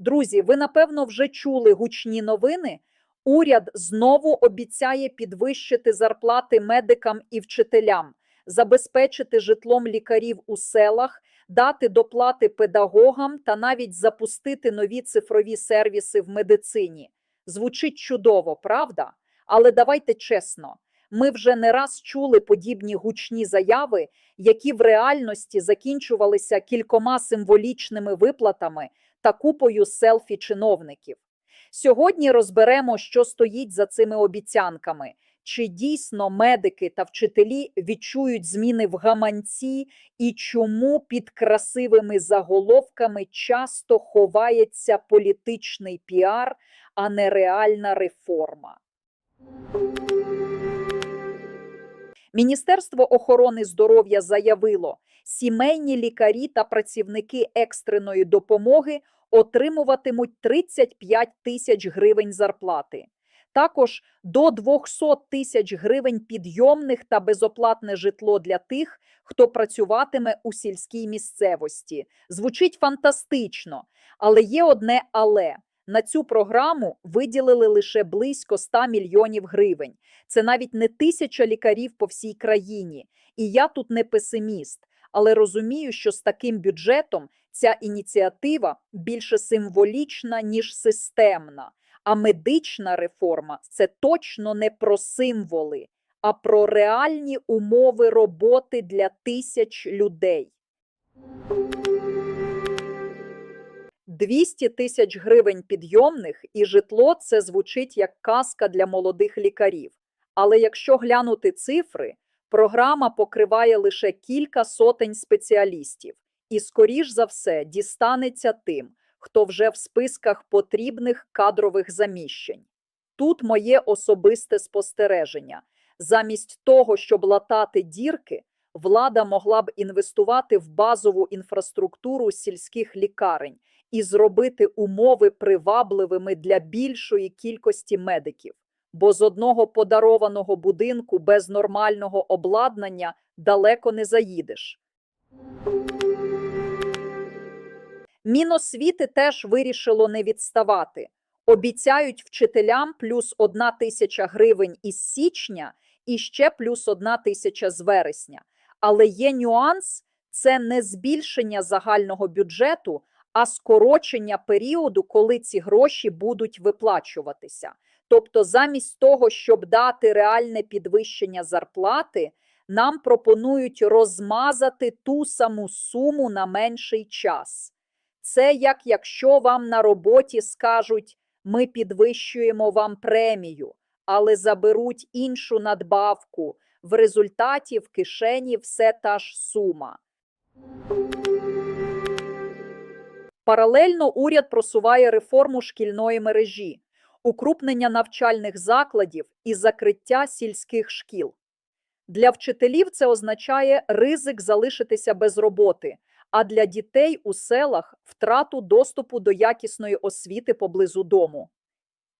Друзі, ви напевно вже чули гучні новини. Уряд знову обіцяє підвищити зарплати медикам і вчителям, забезпечити житлом лікарів у селах, дати доплати педагогам та навіть запустити нові цифрові сервіси в медицині. Звучить чудово, правда? Але давайте чесно. Ми вже не раз чули подібні гучні заяви, які в реальності закінчувалися кількома символічними виплатами та купою селфі чиновників. Сьогодні розберемо, що стоїть за цими обіцянками. Чи дійсно медики та вчителі відчують зміни в гаманці, і чому під красивими заголовками часто ховається політичний піар, а не реальна реформа? Міністерство охорони здоров'я заявило, сімейні лікарі та працівники екстреної допомоги отримуватимуть 35 тисяч гривень зарплати. Також до 200 тисяч гривень підйомних та безоплатне житло для тих, хто працюватиме у сільській місцевості. Звучить фантастично, але є одне але. На цю програму виділили лише близько 100 мільйонів гривень. Це навіть не тисяча лікарів по всій країні. І я тут не песиміст, але розумію, що з таким бюджетом ця ініціатива більше символічна, ніж системна. А медична реформа це точно не про символи, а про реальні умови роботи для тисяч людей. 200 тисяч гривень підйомних і житло це звучить як казка для молодих лікарів. Але якщо глянути цифри, програма покриває лише кілька сотень спеціалістів і, скоріш за все, дістанеться тим, хто вже в списках потрібних кадрових заміщень. Тут моє особисте спостереження. Замість того, щоб латати дірки, влада могла б інвестувати в базову інфраструктуру сільських лікарень і зробити умови привабливими для більшої кількості медиків. Бо з одного подарованого будинку без нормального обладнання далеко не заїдеш. Міносвіти теж вирішило не відставати. Обіцяють вчителям плюс одна тисяча гривень із січня і ще плюс одна тисяча з вересня. Але є нюанс: це не збільшення загального бюджету, а скорочення періоду, коли ці гроші будуть виплачуватися. Тобто, замість того, щоб дати реальне підвищення зарплати, нам пропонують розмазати ту саму суму на менший час. Це як якщо вам на роботі скажуть, ми підвищуємо вам премію, але заберуть іншу надбавку. В результаті в кишені все та ж сума. Паралельно уряд просуває реформу шкільної мережі, укрупнення навчальних закладів і закриття сільських шкіл. Для вчителів це означає ризик залишитися без роботи, а для дітей у селах втрату доступу до якісної освіти поблизу дому.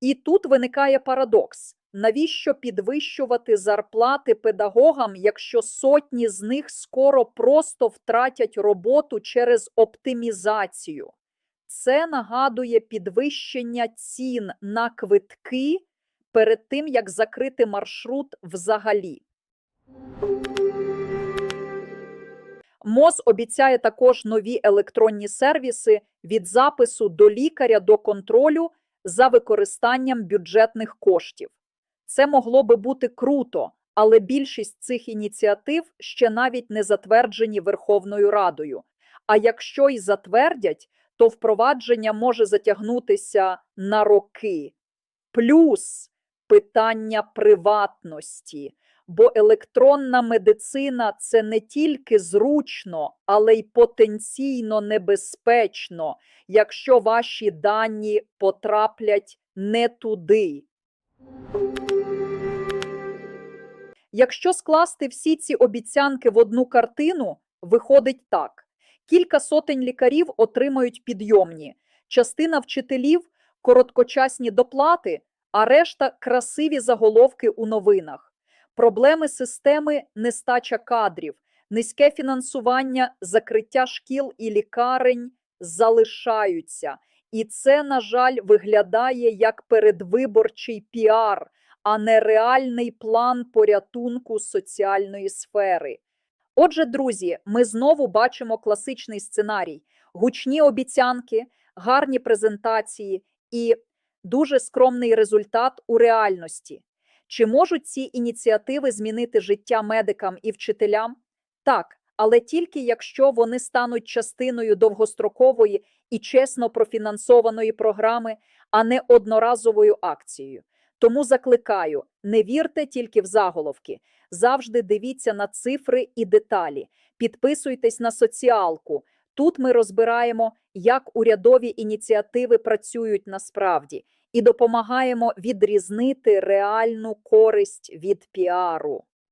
І тут виникає парадокс: навіщо підвищувати зарплати педагогам, якщо сотні з них скоро просто втратять роботу через оптимізацію? Це нагадує підвищення цін на квитки перед тим, як закрити маршрут взагалі. МОЗ обіцяє також нові електронні сервіси від запису до лікаря до контролю за використанням бюджетних коштів. Це могло би бути круто, але більшість цих ініціатив ще навіть не затверджені Верховною Радою. А якщо й затвердять, то впровадження може затягнутися на роки. Плюс питання приватності. Бо електронна медицина це не тільки зручно, але й потенційно небезпечно, якщо ваші дані потраплять не туди. Якщо скласти всі ці обіцянки в одну картину, виходить так: кілька сотень лікарів отримають підйомні, частина вчителів короткочасні доплати, а решта красиві заголовки у новинах. Проблеми системи нестача кадрів, низьке фінансування, закриття шкіл і лікарень залишаються. І це, на жаль, виглядає як передвиборчий піар, а не реальний план порятунку соціальної сфери. Отже, друзі, ми знову бачимо класичний сценарій: гучні обіцянки, гарні презентації і дуже скромний результат у реальності. Чи можуть ці ініціативи змінити життя медикам і вчителям? Так, але тільки якщо вони стануть частиною довгострокової і чесно профінансованої програми, а не одноразовою акцією. Тому закликаю: не вірте тільки в заголовки, завжди дивіться на цифри і деталі. Підписуйтесь на соціалку. Тут ми розбираємо, як урядові ініціативи працюють насправді, і допомагаємо відрізнити реальну користь від піару.